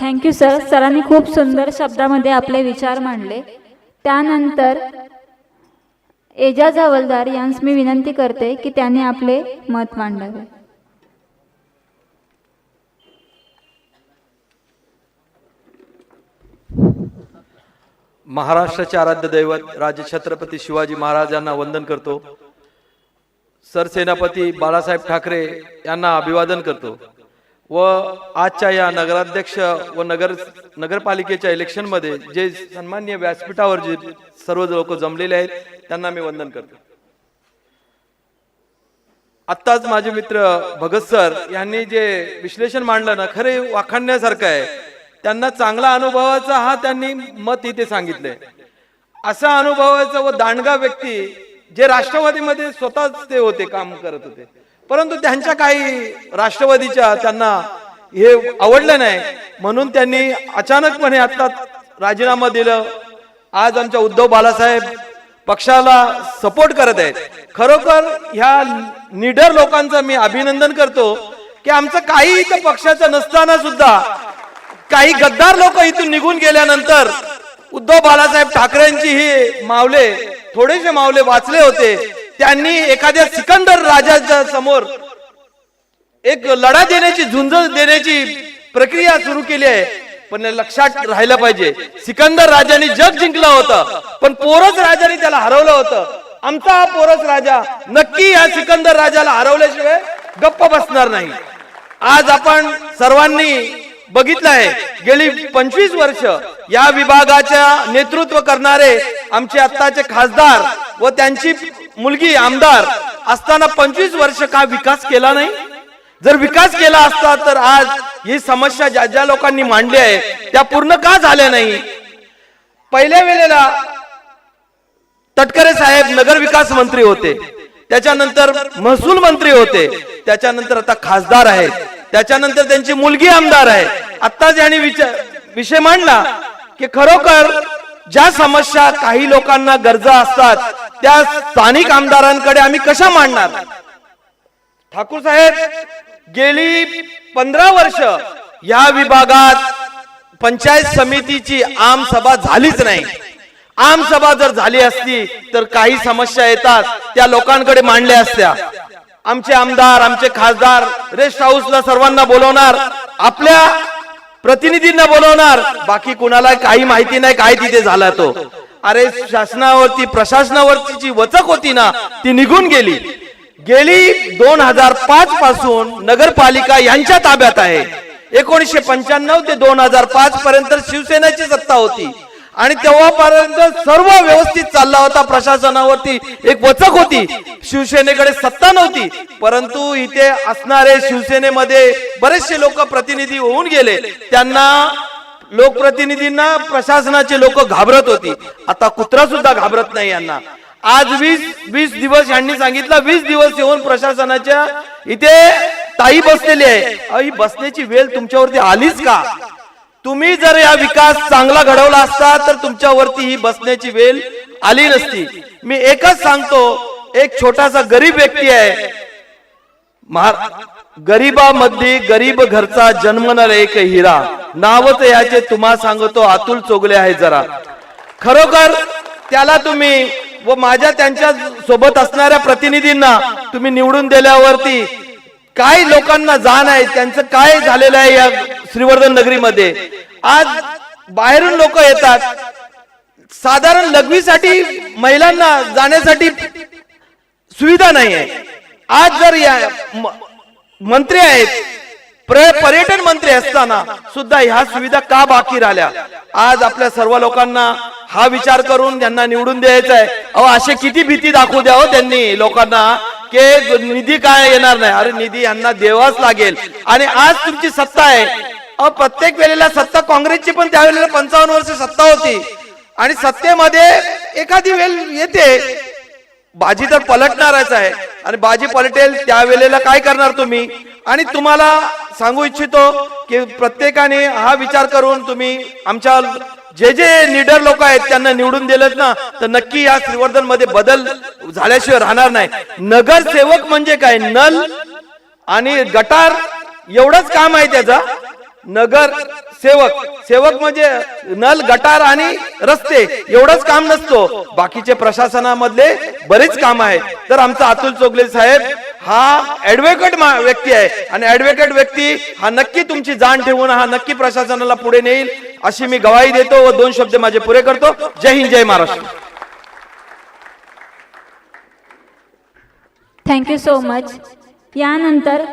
Thank you sir सरांनी खूप सुंदर शब्दामध्ये आपले विचार मांडले. त्यानंतर एजाज हवलदार यांस मी विनंती करते की त्यांनी आपले मत मांडावे. महाराष्ट्राचे आराध्य दैवत राजे छत्रपती शिवाजी महाराजांना वंदन करतो. सरसेनापती बाळासाहेब ठाकरे यांना अभिवादन करतो. व आजच्या या नगराध्यक्ष व नगर नगरपालिकेच्या इलेक्शनमध्ये जे सन्मान्य व्यासपीठावर जे सर्व लोक जमलेले आहेत त्यांना मी वंदन करतो. आत्ताच माझे मित्र भगत सर यांनी जे विश्लेषण मांडलं ना खरे वाखाणण्यासारखं आहे. त्यांना चांगला अनुभवाचा हा त्यांनी मत इथे सांगितलंय. असा अनुभवाचा व दांडगा व्यक्ती जे राष्ट्रवादीमध्ये स्वतःच ते होते काम करत होते. परंतु त्यांच्या काही राष्ट्रवादीच्या त्यांना हे आवडलं नाही. म्हणून त्यांनी अचानकपणे आता राजीनामा दिलं. आज आमच्या उद्धव बाळासाहेब पक्षाला सपोर्ट करत आहेत. खरोखर ह्या निडर लोकांचं मी अभिनंदन करतो की आमचं काही इथं पक्षाचं नसताना सुद्धा काही गद्दार लोक इथून निघून गेल्यानंतर उद्धव बालासाहेब ठाकरेंची ही मावले थोडेसे मावले वाचले होते. त्यांनी एखाद्या सिकंदर राजाच्या समोर एक लढा देण्याची झुंज देण्याची प्रक्रिया सुरू केली आहे. पण लक्षात राहिलं पाहिजे सिकंदर राजाने जग जिंकलं होतं पण पोरस राजाने त्याला हरवलं होतं. आमचा हा पोरस राजा नक्की या सिकंदर राजाला हरवल्याशिवाय गप्प बसणार नाही. आज आपण सर्वांनी बघितलं आहे गेली पंचवीस वर्ष या विभागाच्या नेतृत्व करणारे आमचे आत्ताचे खासदार व त्यांची मुलगी आमदार असताना पंचवीस वर्ष का विकास केला नाही? जर विकास केला असता तर आज ही समस्या ज्या ज्या लोकांनी मांडली आहे त्या पूर्ण का झाल्या नाही? पहिल्या वेळेला तटकरे साहेब नगर विकास मंत्री होते. त्याच्यानंतर महसूल मंत्री होते. त्याच्यानंतर आता खासदार आहेत. त्याच्यानंतर त्यांची मुलगी आमदार आहे. आत्ताच यांनी विचार विषय मांडला की खरोखर ज्या समस्या काही लोकांना गरजा असतात त्या स्थानिक आमदारांकडे आम्ही कशा मांडणार? ठाकूर साहेब गेली पंधरा वर्ष या विभागात पंचायत समितीची आमसभा झालीच नाही. आमसभा जर झाली असती तर काही समस्या येतात त्या लोकांकडे मांडल्या असत्या. आमचे आमदार आमचे खासदार रेस्ट हाऊसला सर्वांना बोलवणार आपल्या प्रतिनिधींना बोलवणार बाकी कुणाला काही माहिती नाही काय तिथे झाला तो. अरे शासनावरती प्रशासनावरती जी वचक होती ना ती निघून गेली. गेली दोन हजार पाच पासून नगरपालिका यांच्या ताब्यात आहे. एकोणीसशे पंच्याण्णव ते दोन हजार पाच पर्यंत शिवसेनेची सत्ता होती. आणि तेव्हापर्यंत सर्व व्यवस्थित चालला होता प्रशासनावरती. एक वचक होती. शिवसेनेकडे सत्ता नव्हती. परंतु इथे असणारे शिवसेनेमध्ये बरेचसे लोक प्रतिनिधी होऊन गेले. त्यांना लोकप्रतिनिधींना प्रशासनाचे लोक घाबरत होती. आता कुत्रा सुद्धा घाबरत नाही यांना. आज वीस वीस दिवस यांनी सांगितलं वीस दिवस येऊन प्रशासनाच्या इथे ताई बसलेली आहे. ही बसण्याची वेळ तुमच्यावरती आलीच का? तुम्ही जर या विकास चांगला घडवला असता तर तुमच्यावरती ही बसण्याची वेळ आली नसती. मी एकच सांगतो एक छोटासा गरीब व्यक्ती आहे. महा- गरीबामध्ये गरीब घरचा जन्मणार एक हिरा. नावच याचे तुम्हा सांगतो अतुल चोगले आहे जरा. खरोखर त्याला तुम्ही व माझ्या त्यांच्यासोबत असणाऱ्या प्रतिनिधींना तुम्ही निवडून दिल्यावरती काय लोकांना जाण आहे त्यांचं काय झालेलं आहे या श्रीवर्धन नगरीमध्ये? आज बाहेरून लोक येतात. साधारण लघवीसाठी महिलांना जाण्यासाठी सुविधा नाही आहे आज जर या मंत्री आहेत पर्यटन मंत्री असताना सुद्धा ह्या सुविधा का बाकी राहिल्या? आज आपल्या सर्व लोकांना हा विचार करून त्यांना निवडून द्यायचा आहे. अहो असे किती भीती दाखवू द्या हो त्यांनी लोकांना के निधी काय येणार नाही. अरे निधी यांना देवाच लागेल. आणि आज तुमची सत्ता आहे. अहो प्रत्येक वेळेला सत्ता काँग्रेसची पण त्यावेळेला पंचावन्न वर्ष सत्ता होती. आणि सत्तेमध्ये एखादी वेळ येते बाजी तर पलटणारच आहे. आणि बाजी पलटेल त्यावेळेला काय करणार तुम्ही? आणि तुम्हाला सांगू इच्छितो की प्रत्येकाने हा विचार करून तुम्ही आमच्या जे जे निडर लोक आहेत त्यांना निवडून दिलेत ना तर नक्की या श्रीवर्धनमध्ये बदल झाल्याशिवाय राहणार नाही. नगरसेवक म्हणजे काय? नल आणि गटार एवढंच काम आहे त्याचा. नगर सेवक. सेवक म्हणजे नल गटार आणि रस्ते. एवढंच काम नसतो. बाकीचे प्रशासनामधले बरेच काम आहेत. तर आमचा अतुल चोगले साहेब हा ऍडव्होकेट व्यक्ती आहे. आणि ऍडव्होकेट व्यक्ती हा नक्की तुमची जाण ठेवून हा नक्की प्रशासनाला पुढे नेईल अशी मी गवाही देतो व दोन शब्द माझे पुरे करतो. जय हिंद जय Maharashtra. Thank you so much यानंतर